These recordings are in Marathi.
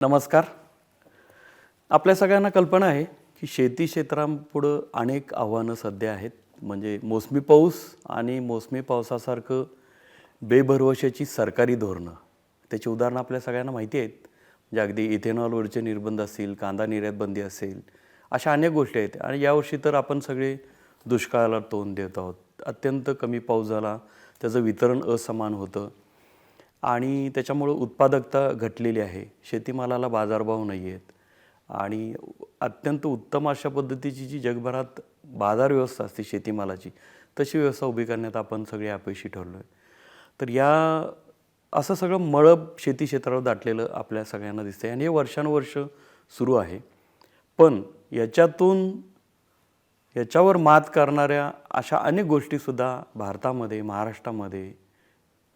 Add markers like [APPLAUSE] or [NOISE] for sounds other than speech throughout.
नमस्कार. आपल्या सगळ्यांना कल्पना आहे की शेती क्षेत्रापुढं अनेक आव्हानं सध्या आहेत. म्हणजे मोसमी पाऊस आणि मोसमी पावसासारखं बेभरवशाची सरकारी धोरणं. त्याची उदाहरणं आपल्या सगळ्यांना माहिती आहेत. म्हणजे अगदी इथेनॉलवरचे निर्बंध असतील कांदा निर्यात बंदी असेल अशा अनेक गोष्टी आहेत. आणि यावर्षी तर आपण सगळे दुष्काळाला तोंड देत आहोत. अत्यंत कमी पाऊस झाला त्याचं वितरण असमान होतं. आणि त्याच्यामुळं उत्पादकता घटलेली आहे. शेतीमालाला बाजारभाव नाही आहेत आणि अत्यंत उत्तम अशा पद्धतीची जी जगभरात बाजार व्यवस्था असते शेतीमालाची तशी व्यवस्था उभी करण्यात आपण सगळे अपयशी ठरलो आहे तर या असं सगळं मळब शेती क्षेत्रावर दाटलेलं आपल्या सगळ्यांना दिसतंय आणि हे वर्षानुवर्ष सुरू आहे. पण याच्यातून याच्यावर मात करणाऱ्या अशा अनेक गोष्टीसुद्धा भारतामध्ये महाराष्ट्रामध्ये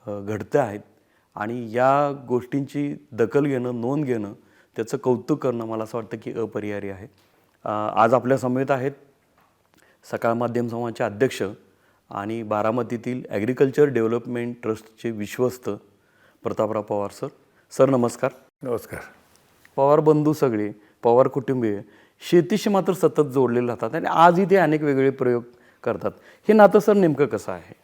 घडत्या आहेत. आणि या गोष्टींची दखल घेणं नोंद घेणं त्याचं कौतुक करणं मला असं वाटतं की अपरिहार्य आहे. आज आपल्या समेत आहेत सकाळ माध्यम समूहाचे अध्यक्ष आणि बारामतीतील ॲग्रिकल्चर डेव्हलपमेंट ट्रस्टचे विश्वस्त प्रतापराव पवार सर. सर नमस्कार. नमस्कार. पवार बंधू सगळे पवार कुटुंबीय शेतीशी मात्र सतत जोडलेले राहतात आणि आजही ते अनेक वेगवेगळे प्रयोग करतात. हे नातं सर नेमकं कसं आहे?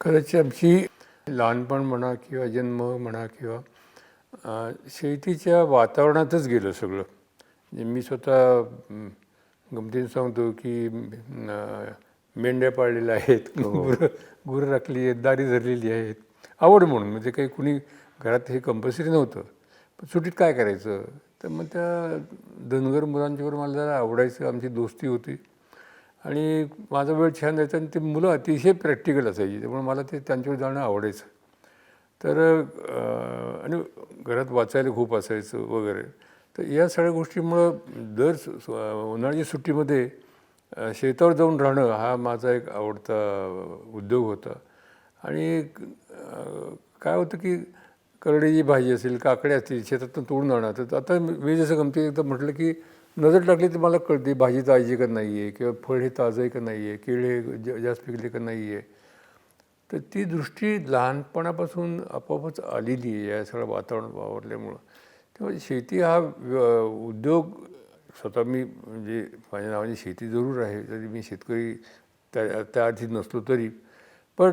खरंच आमची लहानपण म्हणा किंवा जन्म म्हणा किंवा शेतीच्या वातावरणातच गेलं सगळं. म्हणजे मी स्वतः गमतीने सांगतो की मेंढ्या पाळलेल्या आहेत गुरं गुरं राखली आहेत दारी धरलेली आहेत. आवड म्हणून म्हणजे काही कुणी घरात हे कंपल्सरी नव्हतं. पण सुट्टीत काय करायचं? तर मग त्या धनगर मुलांच्यावर मला जरा आवडायचं आमची दोस्ती होती. आणि माझा वेळ छान जायचा आणि ती मुलं अतिशय प्रॅक्टिकल असायची त्यामुळे मला ते त्यांच्यावर जाणं आवडायचं. तर आणि घरात वाचायला खूप असायचं वगैरे. तर या सगळ्या गोष्टीमुळं दर सु- उन्हाळ्याच्या सुट्टीमध्ये शेतावर जाऊन राहणं हा माझा एक आवडता उद्योग होता. आणि काय होतं की करडीची भाजी असेल काकडे असतील शेतातून तोडून आणा तर आता मी जसं गमती एकदा म्हटलं की नजर टाकली तर मला कळते भाजी ताजी का नाही आहे किंवा फळ हे ताजं आहे का नाही आहे केळे ज- जास्त पिकले का नाही आहे तर ती दृष्टी लहानपणापासून आपोआपच आलेली आहे या सगळं वातावरण वावरल्यामुळं. त्यामुळे शेती हा उद्योग स्वतः मी म्हणजे माझ्या नावाने शेती जरूर आहे तरी मी शेतकरी त्या त्याआधी नसलो तरी. पण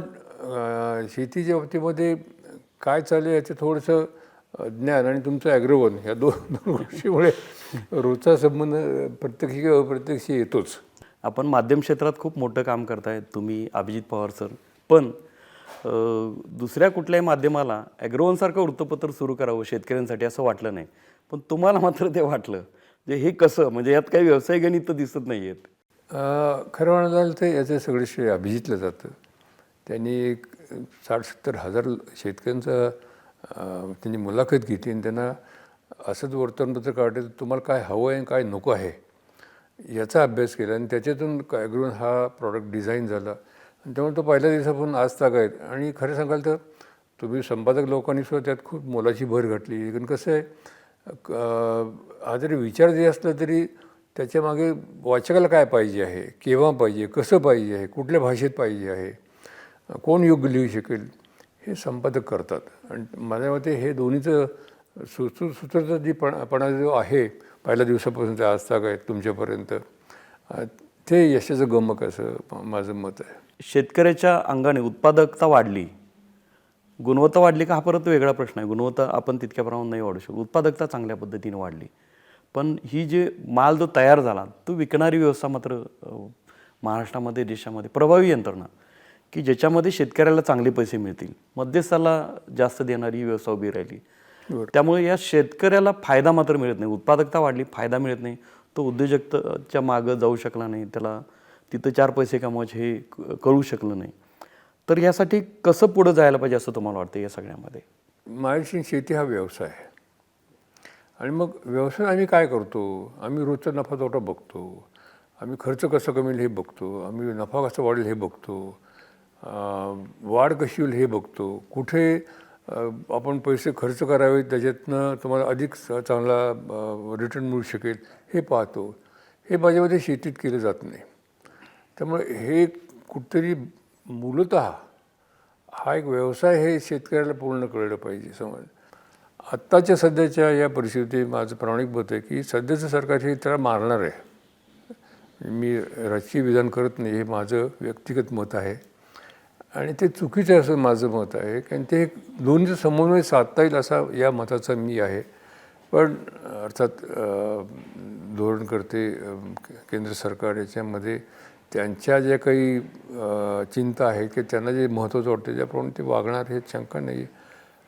शेतीच्या बाबतीमध्ये काय चालू आहे याचं थोडंसं ज्ञान आणि तुमचं ॲग्रोवन ह्या दोन दोन गोष्टीमुळे रोजचा संबंध प्रत्यक्ष किंवा अप्रत्यक्ष येतोच. आपण माध्यम क्षेत्रात खूप मोठं काम करतायत तुम्ही अभिजित पवार सर. पण दुसऱ्या कुठल्याही माध्यमाला ॲग्रोवनसारखं वृत्तपत्र सुरू करावं शेतकऱ्यांसाठी असं वाटलं नाही. पण तुम्हाला मात्र ते वाटलं. म्हणजे हे कसं? म्हणजे यात काही व्यवसाय गणित दिसत नाही आहेत खरं म्हणाल तर याचं सगळं श्रेय अभिजितलं जातं. त्यांनी एक साठ सत्तर हजार शेतकऱ्यांचा त्यांनी मुलाखत घेतली आणि त्यांना असंच वर्तमानपत्र काढलं तुम्हाला काय हवं आहे आणि काय नको आहे याचा अभ्यास केला. आणि त्याच्यातून काय करून हा प्रॉडक्ट डिझाईन झाला. आणि त्यामुळे तो पहिल्या दिवसापासून आज ताग आहेत आणि खरं सांगाल तर तुम्ही संपादक लोकांनी सुद्धा त्यात खूप मोलाची भर घातली. कारण कसं आहे क- हा जरी विचार जरी असला तरी त्याच्यामागे वाचकाला काय पाहिजे आहे केव्हा पाहिजे कसं पाहिजे आहे कुठल्या भाषेत पाहिजे आहे कोण योग्य लिहू शकेल हे संपादक करतात. आणि माझ्या मते हे दोन्हीचं सुचू सूत्रचा जी पण पणा जो आहे पहिल्या दिवसापासून ते आज ताग आहेत तुमच्यापर्यंत ते यशाचं गमक असं माझं मत आहे. शेतकऱ्याच्या अंगाने उत्पादकता वाढली. गुणवत्ता वाढली का हा परत वेगळा प्रश्न आहे. गुणवत्ता आपण तितक्या प्रमाणात नाही वाढू शकतो. उत्पादकता चांगल्या पद्धतीने वाढली. पण ही जे माल जो तयार झाला तो विकणारी व्यवस्था मात्र महाराष्ट्रामध्ये देशामध्ये प्रभावी यंत्रणा की ज्याच्यामध्ये शेतकऱ्याला चांगले पैसे मिळतील. मध्यस्थाला जास्त देणारी व्यवस्था उभी राहिली. त्यामुळे या शेतकऱ्याला फायदा मात्र मिळत नाही. उत्पादकता वाढली फायदा मिळत नाही. तो उद्योजकतेच्या मागं जाऊ शकला नाही. त्याला तिथं चार पैसे कमवायचे हे कळू शकलं नाही. तर यासाठी कसं पुढं जायला पाहिजे असं तुम्हाला वाटतं या सगळ्यामध्ये? माझी शेती हा व्यवसाय आहे. आणि मग व्यवसाय आम्ही काय करतो? आम्ही रोजचा नफा तोटा बघतो. आम्ही खर्च कसं कमी हे बघतो. आम्ही नफा कसा वाढेल हे बघतो. वाढ कशी होईल हे बघतो. कुठे आपण पैसे खर्च करावे त्याच्यातनं तुम्हाला अधिक स- चांगला रिटर्न मिळू शकेल हे पाहतो. हे माझ्यामध्ये शेतीत केलं जात नाही. त्यामुळे हे कुठतरी मूलत हा एक व्यवसाय हे शेतकऱ्याला पूर्ण कळलं पाहिजे समज. आत्ताच्या सध्याच्या या परिस्थितीत माझं प्रामाणिक मत आहे की सध्याचं सरकार हे त्याला मारणार आहे. मी राजकीय विधान करत नाही हे माझं व्यक्तिगत मत आहे. आणि ते चुकीचं असं माझं मत आहे. कारण ते एक दोन्हीचं समन्वय साधता येईल असा या मताचा मी आहे. पण अर्थात धोरण धोरणकर्ते केंद्र सरकार याच्यामध्ये त्यांच्या ज्या काही चिंता आहेत की त्यांना जे महत्त्वाचं वाटतं त्याप्रमाणे ते वागणार हे शंका नाही. आहे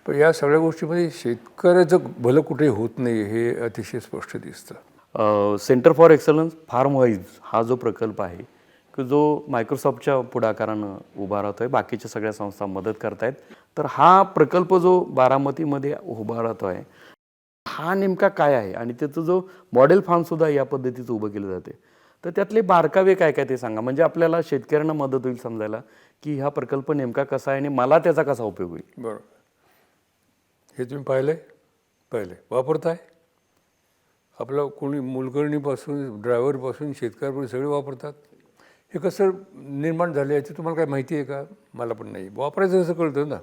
पण या सगळ्या गोष्टीमध्ये शेतकऱ्याचं भलं कुठे होत नाही हे अतिशय स्पष्ट दिसतं. Centre for excellence farm wise हा जो प्रकल्प आहे की जो मायक्रोसॉफ्टच्या पुढाकारानं उभा राहतो आहे बाकीच्या सगळ्या संस्था मदत करतायत तर हा प्रकल्प जो बारामतीमध्ये उभा राहतो आहे हा नेमका काय आहे? आणि त्याचं जो मॉडेल फार्मसुद्धा या पद्धतीचं उभं केलं जाते तर त्यातले बारकावे काय काय ते सांगा. म्हणजे आपल्याला शेतकऱ्यांना मदत होईल समजायला की हा प्रकल्प नेमका कसा आहे आणि मला त्याचा कसा उपयोग होईल? बरोबर हे तुम्ही पाहिलं आहे पाहिलं आहे वापरताय? आपलं कोणी मोलकरणीपासून ड्रायव्हरपासून शेतकऱ्यापासून सगळे वापरतात? हे कसं निर्माण झालं याची तुम्हाला काय माहिती आहे का? मला पण नाही. वापरायचं कसं कळतं ना?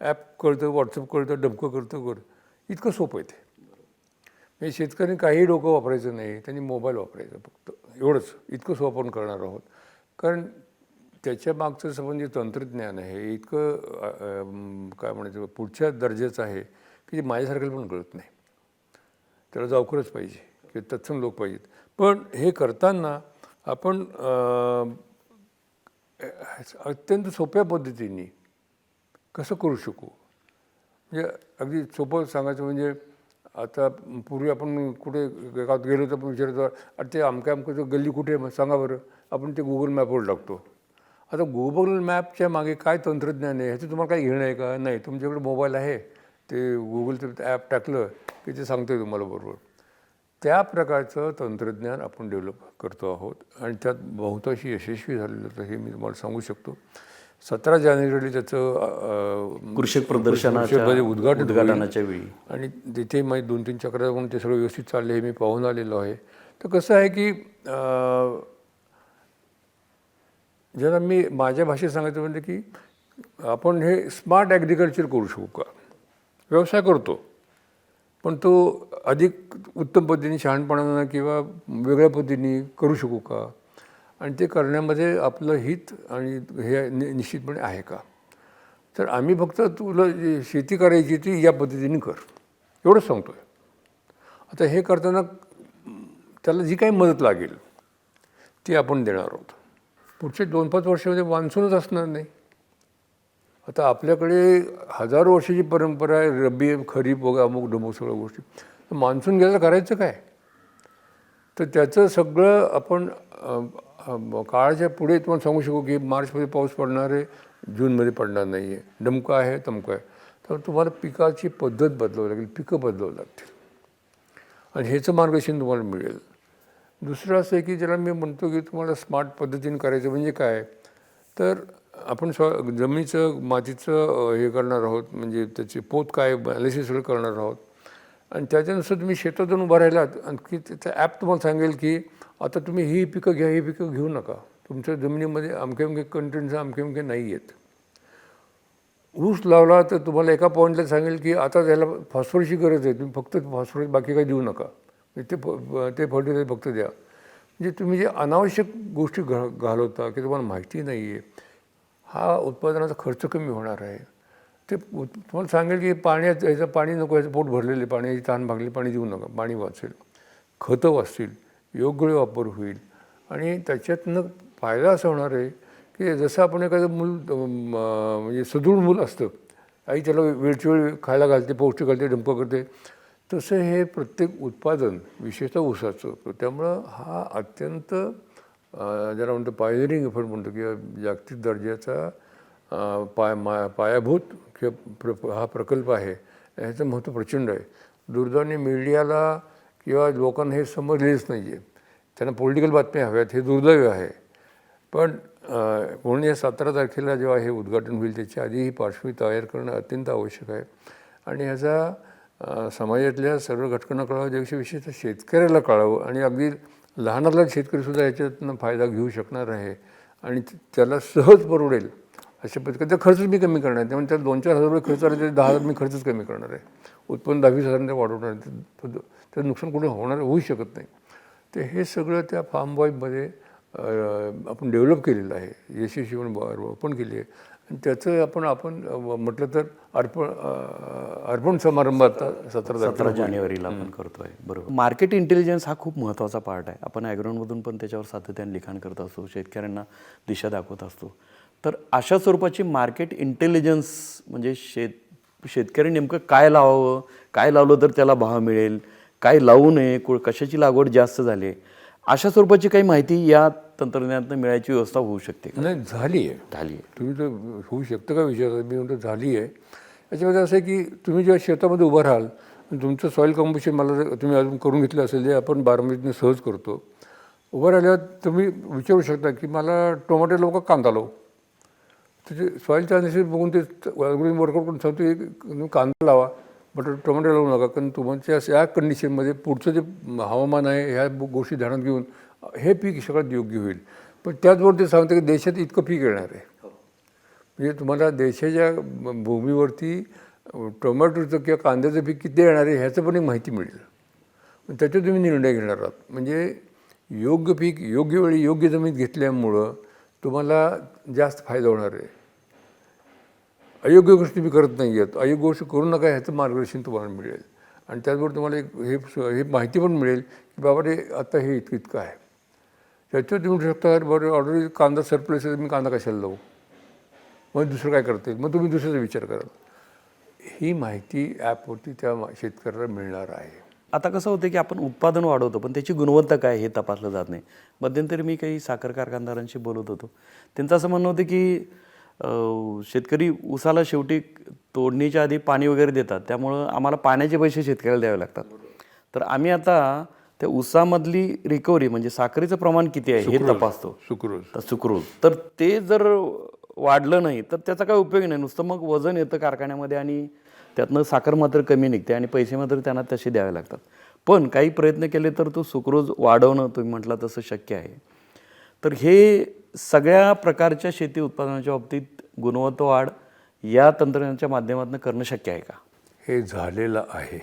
ॲप कळतं व्हॉट्सअप कळतं डमकं कळतं कर इतकं सोपं आहे ते. म्हणजे शेतकऱ्यांनी काही डोकं वापरायचं नाही त्यांनी मोबाईल वापरायचा फक्त. एवढंच. इतकं सोपं आपण करणार आहोत. कारण त्याच्या मागचं संबंधी तंत्रज्ञान आहे इतकं काय म्हणायचं पुढच्या दर्जाचं आहे की जे माझ्यासारख्याला पण कळत नाही. त्याला जावकरच पाहिजे किंवा तत्सम लोक पाहिजेत. पण हे करताना आपण अत्यंत सोप्या पद्धतीने कसं करू शकू? म्हणजे अगदी सोपं सांगायचं म्हणजे आता पूर्वी आपण कुठे गावात गेलो तर आपण विचारतो अरे ते अमक्या अमक्याचं गल्ली कुठे आहे? सांगा बरं. आपण ते गुगल मॅपवर टाकतो. आता गुगल मॅपच्या मागे काय तंत्रज्ञान आहे ह्याचं तुम्हाला काही घेणं आहे का? नाही तुमच्याकडे मोबाईल आहे. ते गुगलचं ॲप टाकलं की ते सांगतं तुम्हाला बरोबर. त्या प्रकारचं तंत्रज्ञान आपण डेव्हलप करतो आहोत आणि त्यात बहुतांशी यशस्वी झालेलं तर हे मी तुम्हाला सांगू शकतो. सतरा जानेवारी त्याचं अ, कृषी प्रदर्शनाच्या कृषीमध्ये उद्घाटन. उद्घाटनाच्या वेळी. आणि तिथे माझी दोन तीन चक्र म्हणून ते सगळं व्यवस्थित चालले हे मी पाहून आलेलो आहे. तर कसं आहे की जरा मी माझ्या भाषेत सांगायचं म्हणजे की आपण हे स्मार्ट ॲग्रिकल्चर करू शकू का? व्यवसाय करतो. पण तो अधिक उत्तम पद्धतीने शहाणपणानं किंवा वेगळ्या पद्धतीने करू शकू का? आणि ते करण्यामध्ये आपलं हित आणि हे नि- निश्चितपणे आहे का? तर आम्ही फक्त तुला जी शेती करायची ती या पद्धतीने कर. एवढंच सांगतो आहे आता हे करताना त्याला जी काही मदत लागेल ती आपण देणार आहोत. पुढचे दोन पाच वर्षामध्ये मान्सूनच असणार नाही. आता आपल्याकडे हजारो वर्षाची परंपरा आहे रब्बी खरीप वगैरे अमुक डमुक सगळ्या गोष्टी. तर मान्सून घ्यायला करायचं काय? तर त्याचं सगळं आपण काळाच्या पुढे तुम्हाला सांगू शकू की मार्चमध्ये पाऊस पडणार आहे जूनमध्ये पडणार नाही आहे डमकं आहे तमकं आहे. तर तुम्हाला पिकाची पद्धत बदलावी लागेल पिकं बदलावं लागतील. आणि ह्याचं मार्गदर्शन तुम्हाला मिळेल. दुसरं असं आहे की ज्याला मी म्हणतो की तुम्हाला स्मार्ट पद्धतीने करायचं म्हणजे काय? तर आपण स्व जमिनीचं मातीचं हे करणार आहोत म्हणजे त्याचे पोत काय ॲनालिसिस करणार आहोत. आणि त्याच्यानुसार तुम्ही शेतात जाऊन उभं राहिलात आणखी त्याचं ॲप तुम्हाला सांगेल की आता तुम्ही ही पिकं घ्या ही पिकं घेऊ नका. तुमच्या जमिनीमध्ये अमके अमके कंटेंट्स अमके अमके नाही आहेत. ऊस लावला तर तुम्हाला एका पॉईंटला सांगेल की आता त्याला फॉस्फरची गरज आहे तुम्ही फक्त फॉस्फरस बाकी काही देऊ नका. म्हणजे ते फ- ते फर्टिलायझर फक्त द्या. म्हणजे तुम्ही जे अनावश्यक गोष्टी घा घालवता की तुम्हाला माहिती नाही आहे हा उत्पादनाचा खर्च कमी होणार आहे. ते तुम्हाला सांगेल की पाण्यात याचं पाणी नको याचं पोट भरलेले पाण्याची ताण भागली पाणी देऊ नका पाणी वाचेल. खतं वाचतील योग्य वापर होईल. आणि त्याच्यातनं फायदा असा होणार आहे की जसं आपण एखादं मूल म्हणजे सदृढ मूल असतं आई त्याला वेळची वेळी खायला घालते पौष्टिक घालते डंप करते तसं हे प्रत्येक उत्पादन विशेषतः ऊसाचं त्यामुळं हा अत्यंत ज्याला म्हणतो पायनिरिंग एफर्ट म्हणतो किंवा जागतिक दर्जाचा पाय मा पायाभूत किंवा प्र हा प्रकल्प आहे ह्याचं महत्त्व प्रचंड आहे दुर्दैवाने मीडियाला किंवा लोकांना हे समजलेच नाही आहे त्यांना पॉलिटिकल बातम्या हव्यात हे दुर्दैव आहे पण म्हणून या सतरा तारखेला जेव्हा हे उद्घाटन होईल त्याच्या आधी ही पार्श्वभूमी तयार करणं अत्यंत आवश्यक आहे आणि ह्याचा समाजातल्या सर्व घटकांना कळावं त्यापेक्षा विशेषतः शेतकऱ्याला कळावं आणि अगदी लहानातला शेतकरीसुद्धा याच्यातनं फायदा घेऊ शकणार आहे आणि त्याला सहज परवडेल अशा पद्धतीने त्या खर्च मी कमी करणार आहे त्यामुळे त्या दोन चार हजार रुपये खर्च आले तरी दहा हजार मी खर्चच कमी करणार आहे. उत्पन्न दहावीस हजारांनी वाढवणार आहे. ते- त्याचं नुकसान कुठे होणार होऊ शकत नाही. तर हे सगळं त्या फार्म बॉयमध्ये आपण डेव्हलप केलेलं आहे. यशस्वीपणे पण केली आहे. त्याचं आपण आपण म्हटलं तर अर्पण अर्पण समारंभ आता सतरा सतरा जानेवारीला आपण करतोय बरोबर. मार्केट इंटेलिजन्स हा खूप महत्त्वाचा पार्ट आहे. आपण ॲग्रोनमधून पण त्याच्यावर सातत्याने लिखाण करत असतो शेतकऱ्यांना दिशा दाखवत असतो. तर अशा स्वरूपाची मार्केट इंटेलिजन्स म्हणजे शेत शेतकरी नेमकं काय लावावं काय लावलं तर त्याला भाव मिळेल काय लावू नये कु कशाची लागवड जास्त झाली अशा स्वरूपाची काही माहिती या तंत्रज्ञानातून मिळायची व्यवस्था होऊ शकते का? नाही झाली आहे. झाली आहे. तुम्ही तर होऊ शकतं का विचारता मी म्हणतो झाली आहे. याच्यामध्ये असं आहे की तुम्ही जेव्हा शेतामध्ये उभं राहाल आणि तुमचं सॉईल कॉम्पोजिशन मला जर तुम्ही अजून करून घेतलं असेल जे आपण बारामतीने सहज करतो उभं राहिल्यावर तुम्ही विचारू शकता की मला टोमॅटो लोक कांदा लावू? त्याचे सॉईल चान्सेस बघून ते वर्कआउट करून सांगतो एक कांदा लावा. बट टोमॅटो लावू नका कारण तुमच्या या कंडिशनमध्ये पुढचं जे हवामान आहे ह्या गोष्टी ध्यानात घेऊन हे पीक सगळ्यात योग्य होईल. पण त्याचबरोबर ते सांगतं की देशात इतकं पीक येणार आहे. म्हणजे तुम्हाला देशाच्या भूमीवरती टोमॅटोचं किंवा कांद्याचं पीक किती येणार आहे ह्याचं पण एक माहिती मिळेल. त्याच्यात तुम्ही निर्णय घेणार आहात. म्हणजे योग्य पीक योग्य वेळी योग्य जमीन घेतल्यामुळं तुम्हाला जास्त फायदा होणार आहे. अयोग्य गोष्टी मी करत नाही आहेत. अयोग्य गोष्टी करू नका ह्याचं मार्गदर्शन तुम्हाला मिळेल. आणि त्याचबरोबर तुम्हाला एक हे हे माहिती पण मिळेल की बाबा रे आता हे इतकं इतकं आहे. त्याच्यावर तुम्ही म्हणू शकता बरं ऑलरेडी कांदा सरप्लस आहे मी कांदा कशाला लावू? मग दुसरं काय करता येईल? मग तुम्ही दुसऱ्याचा विचार कराल. ही माहिती ॲपवरती त्या शेतकऱ्याला मिळणार आहे. आता कसं होतं की आपण उत्पादन वाढवतो पण त्याची गुणवत्ता काय हे तपासलं जात नाही. मध्यंतरी मी काही साखर कारखानदारांशी बोलत होतो. त्यांचं असं म्हणणं होतं की शेतकरी उसाला शेवटी तोडणीच्या आधी पाणी वगैरे देतात. त्यामुळं आम्हाला पाण्याचे पैसे शेतकऱ्याला द्यावे लागतात. तर आम्ही आता त्या उसामधली रिकव्हरी म्हणजे साखरेचं प्रमाण किती आहे हे तपासतो. सुक्रोज तर सुक्रोज तर ते जर वाढलं नाही तर त्याचा काय उपयोग नाही. नुसतं मग वजन येतं कारखान्यामध्ये आणि त्यातनं साखर मात्र कमी निघते आणि पैसे मात्र त्यांना तसे द्यावे लागतात. पण काही प्रयत्न केले तर तो सुक्रोज वाढवणं तुम्ही म्हटलं तसं शक्य आहे. तर हे सगळ्या प्रकारच्या शेती उत्पादनाच्या बाबतीत गुणवत्ता वाढ या तंत्रज्ञानाच्या माध्यमातून करणं शक्य आहे का? हे झालेलं आहे.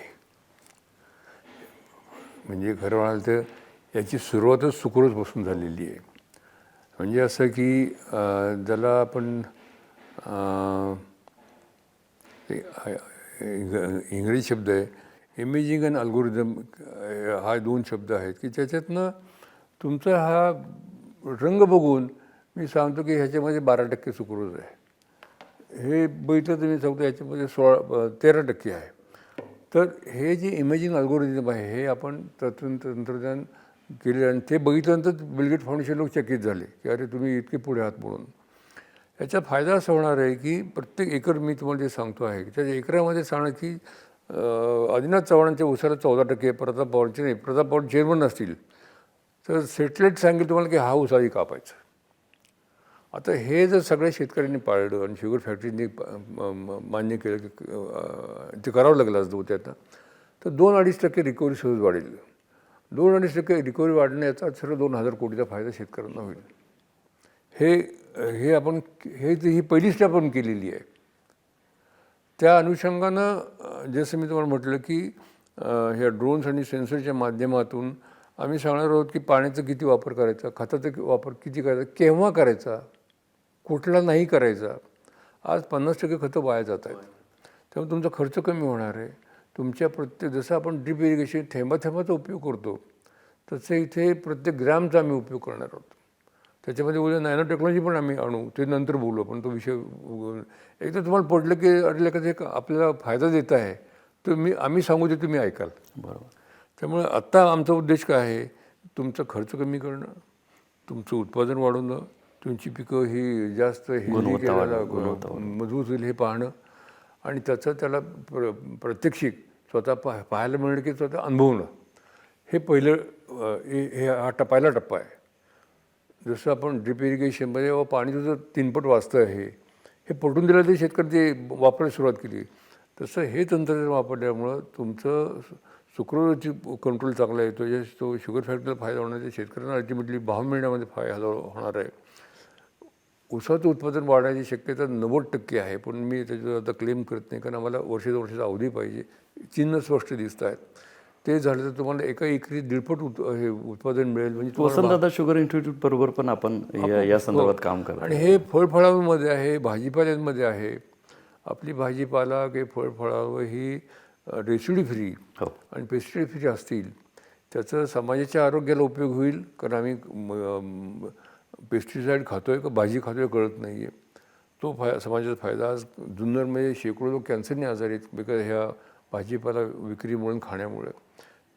म्हणजे खरं म्हणाल तर याची सुरुवातच सुक्रोजपासून झालेली आहे. म्हणजे असं की ज्याला आपण ते, इंग्रजी शब्द आहे इमेजिंग अँड अल्गोरिदम हा दोन शब्द आहेत की त्याच्यातनं तुमचा हा रंग बघून मी सांगतो की ह्याच्यामध्ये बारा टक्के सुक्रोज आहे. हे बघितलं तर मी सांगतो ह्याच्यामध्ये सोळा तेरा टक्के आहे. तर हे जे इमेजिंग अल्गोरिझम आहे हे आपण तंत्र तंत्रज्ञान केले आणि ते बघितल्यानंतर बिलगेट फाउंडेशन लोक चकित झाले की अरे तुम्ही इतके पुढे आहात म्हणून. याचा फायदा असा होणार आहे की प्रत्येक एकर मी तुम्हाला जे सांगतो आहे की त्या एकरामध्ये सांगणं की अं, आदिनाथ चव्हाणांच्या उसाला चौदा टक्के प्रताप पवारांचे नाही प्रताप पवार चेअरमन असतील. तर सेटलेट सांगेल तुम्हाला की हा ऊस आधी कापायचा. आता हे जर सगळ्या शेतकऱ्यांनी पाळलं आणि शुगर फॅक्टरीने मान्य केलं की ते करावं लागलं असतं त्यातनं तर दोन अडीच टक्के रिकव्हरी सहज वाढेल. दोन अडीच टक्के रिकव्हरी वाढण्याचा सर्व दोन हजार कोटीचा फायदा शेतकऱ्यांना होईल. हे हे आपण हे ही पहिली स्टेप आपण केलेली आहे. त्या अनुषंगानं जसं मी तुम्हाला म्हटलं की ह्या ड्रोन्स आणि सेन्सरच्या माध्यमातून आम्ही सांगणार आहोत की पाण्याचा किती वापर करायचा खताचा वापर किती करायचा केव्हा करायचा कुठला नाही करायचा. आज पन्नास टक्के खतं वाया जात आहेत. त्यामुळे तुमचा खर्च कमी होणार आहे. तुमच्या प्रत्येक जसं आपण ड्रीप इरिगेशन थेंबा थेंबाचा उपयोग करतो तसे इथे प्रत्येक ग्रॅमचा आम्ही उपयोग करणार आहोत. त्याच्यामध्ये उद्या नॅनो टेक्नॉलॉजी पण आम्ही आणू. ते नंतर बोलू आपण. तो विषय एकदा तुम्हाला पडलं की अडलं का ते आपल्याला फायदा देत आहे. तर मी आम्ही सांगू ते तुम्ही ऐकाल. बरोबर. त्यामुळे आत्ता आमचा उद्देश काय आहे? तुमचा खर्च कमी करणं तुमचं उत्पादन वाढवणं तुमची पिकं ही जास्त केल्याला मजबूत होईल हे पाहणं आणि त्याचं त्याला प्र प्रत्यक्षिक स्वतः पा पाहायला मिळणं की स्वतः अनुभवणं. हे पहिलं हे हे हा टप्पा पहिला टप्पा आहे. जसं आपण ड्रिप इरिगेशनमध्ये व पाणी तुझं तीनपट वाचतं आहे हे पटून दिलं ते शेतकरी ते वापरायला सुरुवात केली. तसं हे तंत्रज्ञान वापरल्यामुळं तुमचं सुक्रोजची कंट्रोल चांगला येतो. जे तो शुगर फॅक्टरीला फायदा होणार आहे. शेतकऱ्यांना अल्टिमेटली भाव मिळण्यामध्ये फायदा होणार आहे. ऊसाचं उत्पादन वाढण्याची शक्यता नव्वद टक्के आहे. पण मी त्याच्यावर आता क्लेम करत नाही. कारण आम्हाला वर्ष दोन वर्षाचा अवधी पाहिजे. चिन्ह स्पष्ट दिसत आहेत. ते झालं तर तुम्हाला एका एकरी दीडपट उत हे उत्पादन मिळेल. म्हणजे वसंतदादा शुगर इन्स्टिट्यूट बरोबर पण आपण या या संदर्भात काम करतो आणि हे फळफळांमध्ये आहे भाजीपाल्यांमध्ये आहे. आपली भाजीपाला किंवा फळफळावं ही रेसिडी फ्री हो. आणि पेस्टिसाइड फ्री असतील त्याचा समाजाच्या आरोग्याला उपयोग होईल कारण आम्ही पेस्टिसाईड खातोय का भाजी खातोय कळत नाही आहे तो फाय समाजाचा फायदा आज जुन्नरमध्ये शेकडो लोक कॅन्सरने आजारी आहेत बिकॉज ह्या भाजीपाला विक्रीमुळे खाण्यामुळे.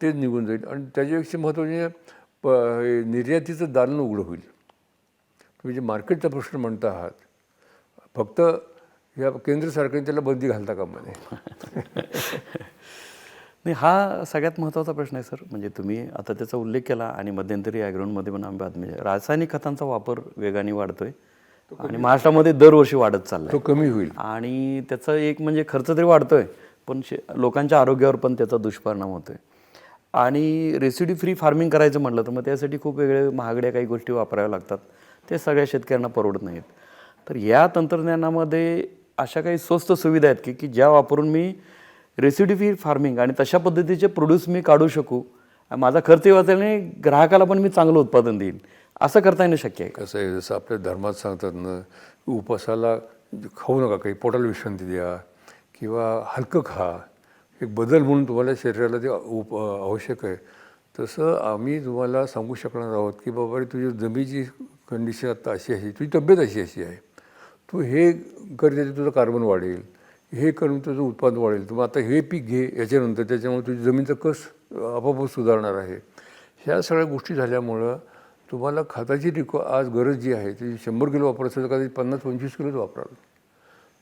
तेच निघून जाईल आणि त्याच्यापेक्षा महत्त्वाचे प हे निर्यातीचं दालन उघडं होईल. तुम्ही जे मार्केटचा प्रश्न म्हणता आहात फक्त या केंद्र सरकारने त्याला बंदी घालता कामा नये. [LAUGHS] नाही हा सगळ्यात महत्त्वाचा प्रश्न आहे सर. म्हणजे तुम्ही आता त्याचा उल्लेख केला आणि मध्यंतरी ॲग्राऊंडमध्ये पण आम्ही बातमी रासायनिक खतांचा वापर वेगाने वाढतोय आणि महाराष्ट्रामध्ये दरवर्षी वाढत चाललाय. तो कमी होईल. आणि त्याचा एक म्हणजे खर्च तरी वाढतोय पण शे लोकांच्या आरोग्यावर पण त्याचा दुष्परिणाम होतोय. आणि रेसिडी फ्री फार्मिंग करायचं म्हटलं तर मग त्यासाठी खूप वेगळे महागड्या काही गोष्टी वापराव्या लागतात. ते सगळ्या शेतकऱ्यांना परवडत नाहीत. तर या तंत्रज्ञानामध्ये अशा काही स्वस्त सुविधा आहेत की की ज्या वापरून मी रेसिडी फार्मिंग आणि तशा पद्धतीचे प्रोड्यूस मी काढू शकू माझा खर्च वाचेल आणि ग्राहकाला पण मी चांगलं उत्पादन देईन. असं करता येणं शक्य आहे कसं आहे जसं आपल्या धर्मात सांगतात ना उपासाला खाऊ नका काही पोटाला विश्रांती द्या किंवा हलकं खा. एक बदल म्हणून तुम्हाला शरीराला ते उप आवश्यक आहे. तसं आम्ही तुम्हाला सांगू शकणार आहोत की बाबा तुझी जमीची कंडिशन आता अशी अशी तुझी तब्येत अशी अशी आहे. तू हे करण्याचं तुझं कार्बन वाढेल हे करून तुझं उत्पादन वाढेल. तुम्ही आता हे पीक घे याच्यानंतर त्याच्यामुळे तुझी जमीनचा कस आपोआप सुधारणार आहे. ह्या सगळ्या गोष्टी झाल्यामुळं तुम्हाला खताची रिक्वा आज गरज जी आहे ती शंभर किलो वापरायचं तर कदाचित पन्नास पंचवीस किलोच वापराल.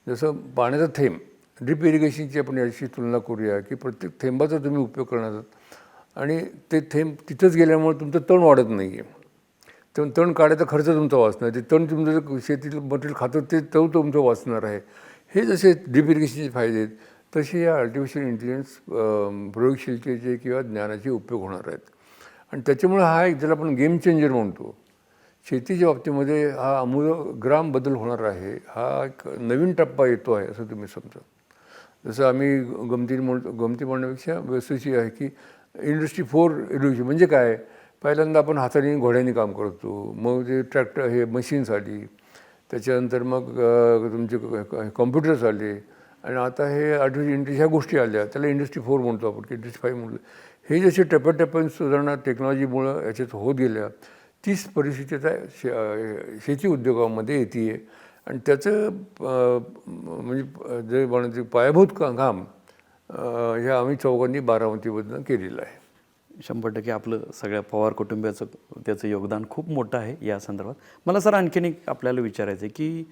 जसं पाण्याचा थेंब ड्रिप इरिगेशनची आपण याची तुलना करूया की प्रत्येक थेंबाचा तुम्ही उपयोग करणार आहात. आणि ते थेंब तिथंच गेल्यामुळे तुमचं तण वाढत नाही आहे तेव्हा तण काढायचा खर्च तुमचा वाचणार. ते तण तुमचं जे शेतीतलं मटेरियल खातं ते तव तुमचं वाचणार आहे. हे जसे ड्रिप इरिगेशनचे फायदे आहेत तसे या आर्टिफिशियल इंटेलिजन्स प्रयोगशीलतेचे किंवा ज्ञानाचे उपयोग होणार आहेत. आणि त्याच्यामुळे हा एक ज्याला आपण गेम चेंजर म्हणतो. शेतीच्या बाबतीमध्ये हा आमूलग्राम बदल होणार आहे. हा एक नवीन टप्पा येतो आहे असं तुम्ही समजा. जसं आम्ही गमती म्हणतो गमती म्हणण्यापेक्षा वस्तूची आहे की इंडस्ट्री फोर एड्युकेशन म्हणजे काय? पहिल्यांदा आपण हाताने घोड्याने काम करतो. मग ते ट्रॅक्टर हे मशीन्स आली. त्याच्यानंतर मग तुमचे कॉम्प्युटर्स आले. आणि आता हे आर्टिफिशियल इंटेलिजन्स ह्या गोष्टी आल्या. त्याला इंडस्ट्री फोर म्हणतो आपण की इंडस्ट्री फाईव्ह म्हणतो. हे जसे टप्प्याटप्प्याने सुधारणा टेक्नॉलॉजीमुळं याच्यात होत गेल्या तीच परिस्थिती आता शे शेती उद्योगामध्ये येते आहे आणि त्याचं म्हणजे जे म्हणायचं पायाभूत का- काम ह्या आम्ही चौघांनी बारामतीमधनं केलेलं आहे. शंभर टक्के आपलं सगळ्या पवार कुटुंबियाचं त्याचं योगदान खूप मोठं आहे या संदर्भात. मला सर आणखीन एक आपल्याला विचारायचं आहे की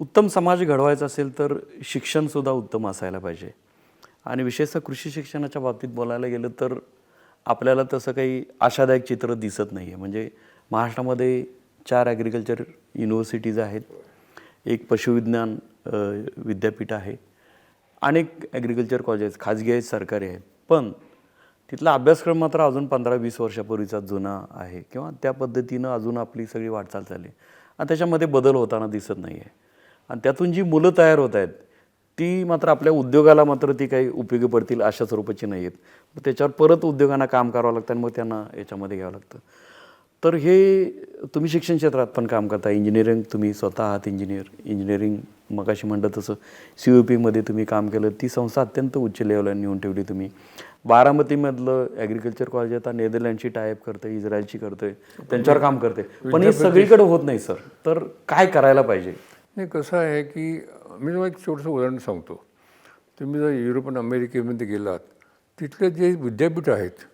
उत्तम समाज घडवायचा असेल तर शिक्षणसुद्धा उत्तम असायला पाहिजे. आणि विशेषतः कृषी शिक्षणाच्या बाबतीत बोलायला गेलं तर आपल्याला तसं काही आशादायक चित्र दिसत नाही आहे म्हणजे महाराष्ट्रामध्ये चार ॲग्रिकल्चर युनिव्हर्सिटीज आहेत एक पशुविज्ञान विद्यापीठ आहे अनेक ॲग्रिकल्चर आहेत खाजगी आहेत सरकारी आहेत. पण तिथला अभ्यासक्रम मात्र अजून पंधरा वीस वर्षापूर्वीचा जुना आहे किंवा त्या पद्धतीनं अजून आपली सगळी वाटचाल चालली आणि त्याच्यामध्ये बदल होताना दिसत नाही आहे. आणि त्यातून जी मुलं तयार होत आहेत ती मात्र आपल्या उद्योगाला मात्र ती काही उपयोगी पडतील अशा स्वरूपाची नाही आहेत. मग त्याच्यावर परत उद्योगांना काम करावं लागतं आणि मग त्यांना याच्यामध्ये घ्यावं लागतं. तर हे तुम्ही शिक्षण क्षेत्रात पण काम करता. इंजिनिअरिंग तुम्ही स्वतः आहात इंजिनियर इंजिनिअरिंग मगाशी म्हणलं तसं सी यू पीमध्ये तुम्ही काम केलं ती संस्था अत्यंत उच्च लेवलला नेऊन ठेवली तुम्ही. बारामतीमधलं ॲग्रिकल्चर कॉलेज आता नेदरलँडची टायअप करतं इस्रायलची करतंय त्यांच्यावर काम करते पण हे सगळीकडे होत नाही सर. तर काय करायला पाहिजे? नाही कसं आहे की मी तुम्हाला एक छोटंसं उदाहरण सांगतो. तुम्ही जर युरोप आणि अमेरिकेमध्ये गेलात तिथले जे विद्यापीठ आहेत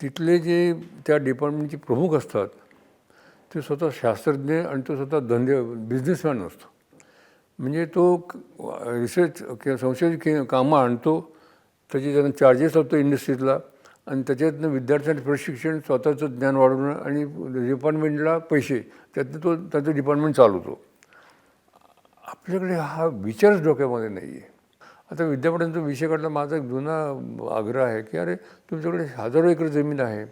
तिथले जे त्या डिपार्टमेंटचे प्रमुख असतात ते स्वतः शास्त्रज्ञ आणि तो स्वतः धंदे बिझनेसमॅन असतो. म्हणजे तो रिसर्च किंवा संशोधन के कामं आणतो त्याचे त्यांना चार्जेस लावतो इंडस्ट्रीजला आणि त्याच्यातनं विद्यार्थ्यांचं प्रशिक्षण स्वतःचं ज्ञान वाढवणं आणि डिपार्टमेंटला पैसे त्यातनं तो त्याचं डिपार्टमेंट चालवतो. आपल्याकडे हा विचारच डोक्यामध्ये नाही आहे आता विद्यापीठांचा विषय काढला माझा एक जुना आग्रह आहे की अरे तुमच्याकडे हजारो एकर जमीन आहे.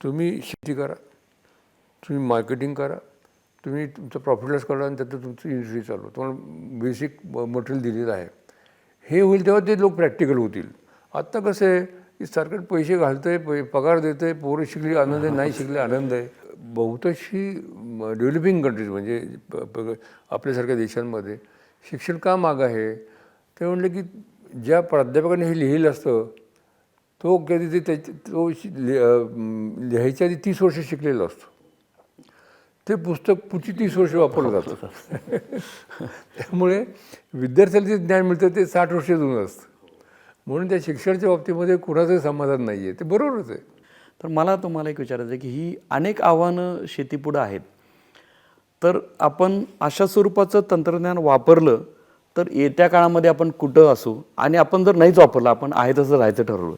तुम्ही शेती करा तुम्ही मार्केटिंग करा तुम्ही तुमचं प्रॉफिट लॉस करा आणि त्यातून तुमची इंडस्ट्री चालू. तुम्हाला बेसिक मटेरियल दिलेलं आहे. हे होईल तेव्हा ते लोक प्रॅक्टिकल होतील. आत्ता कसं आहे की सरकार पैसे घालतंय पै पगार देतंय पोरं शिकली आनंद आहे नाही शिकले आनंद आहे. बहुतांशी डेव्हलपिंग कंट्रीज म्हणजे आपल्यासारख्या देशांमध्ये शिक्षण का मागं आहे? ते म्हणलं की ज्या प्राध्यापकाने हे लिहिलं असतं तो कधी ते तो लि- लिहायच्या आधी तीस वर्ष शिकलेला असतो. ते पुस्तक पुढची तीस वर्ष वापरलं जातं. त्यामुळे विद्यार्थ्याला जे ज्ञान मिळतं ते साठ वर्ष जुनं असतं. म्हणून त्या शिक्षणाच्या बाबतीमध्ये कुणाचंही समाधान नाही आहे ते बरोबरच आहे. तर मला तुम्हाला एक विचारायचं आहे की ही अनेक आव्हानं शेतीपुढं आहेत. तर आपण अशा स्वरूपाचं तंत्रज्ञान वापरलं तर येत्या काळामध्ये आपण कुठं असू? आणि आपण जर नाहीच वापरलं आपण आहे तसं राहायचं ठरवलं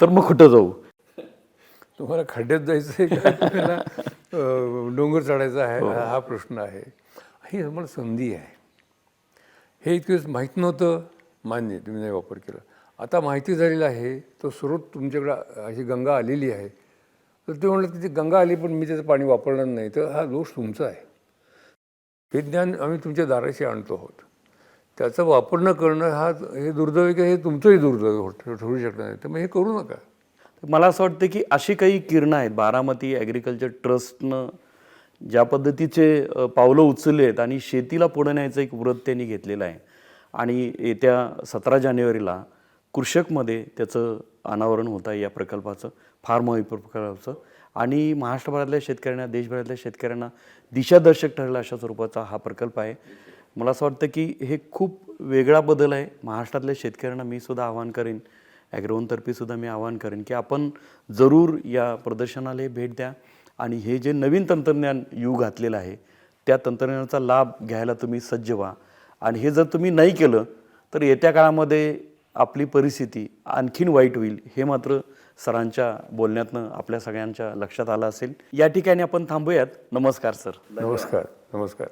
तर मग कुठं जाऊ? तुम्हाला खड्ड्यात जायचं आहे का? [LAUGHS] तुम्हाला डोंगर चढायचा आहे हा. हा प्रश्न आहे. ही तुम्हाला संधी आहे. हे इतके माहीत नव्हतं. मान्य तुम्ही नाही वापर केला. आता माहिती झालेलं आहे तो स्रोत तुमच्याकडं अशी गंगा आलेली आहे. तर ते म्हणलं तिथे गंगा आली पण मी त्याचं पाणी वापरणार नाही. तर हा दोष तुमचा आहे. हे ज्ञान आम्ही तुमच्या दाराशी आणतो आहोत. त्याचा वापर न करणं हा हे दुर्दैव की हे तुमचंही दुर्दैव होत- ठरू शकणार नाही. तर मग हे करू नका. मला असं वाटतं की अशी काही किरणं आहेत. बारामती ॲग्रिकल्चर ट्रस्टनं ज्या पद्धतीचे पावलं उचलले आहेत आणि शेतीला पुढे न्यायचं एक व्रत त्यांनी घेतलेलं आहे. आणि येत्या सतरा जानेवारीला कृषकमध्ये त्याचं अनावरण होत आहे या प्रकल्पाचं फार ऑइल प्रकल्पाचं. आणि महाराष्ट्रभरातल्या शेतकऱ्यांना देशभरातल्या शेतकऱ्यांना दिशादर्शक ठरला अशा स्वरूपाचा हा प्रकल्प आहे. मला असं वाटतं की हे खूप वेगळा बदल आहे. महाराष्ट्रातल्या शेतकऱ्यांना मी सुद्धा आवाहन करेन ॲग्रोनतर्फेसुद्धा मी आवाहन करेन की आपण जरूर या प्रदर्शनाला भेट द्या. आणि हे जे नवीन तंत्रज्ञान यू घातलेलं आहे त्या तंत्रज्ञानाचा लाभ घ्यायला तुम्ही सज्ज व्हा. आणि हे जर तुम्ही नाही केलं तर येत्या काळामध्ये आपली परिस्थिती आणखीन वाईट होईल हे मात्र सरांच्या बोलण्यातनं आपल्या सगळ्यांच्या लक्षात आलं असेल. या ठिकाणी आपण थांबूयात. नमस्कार सर. नमस्कार नमस्कार.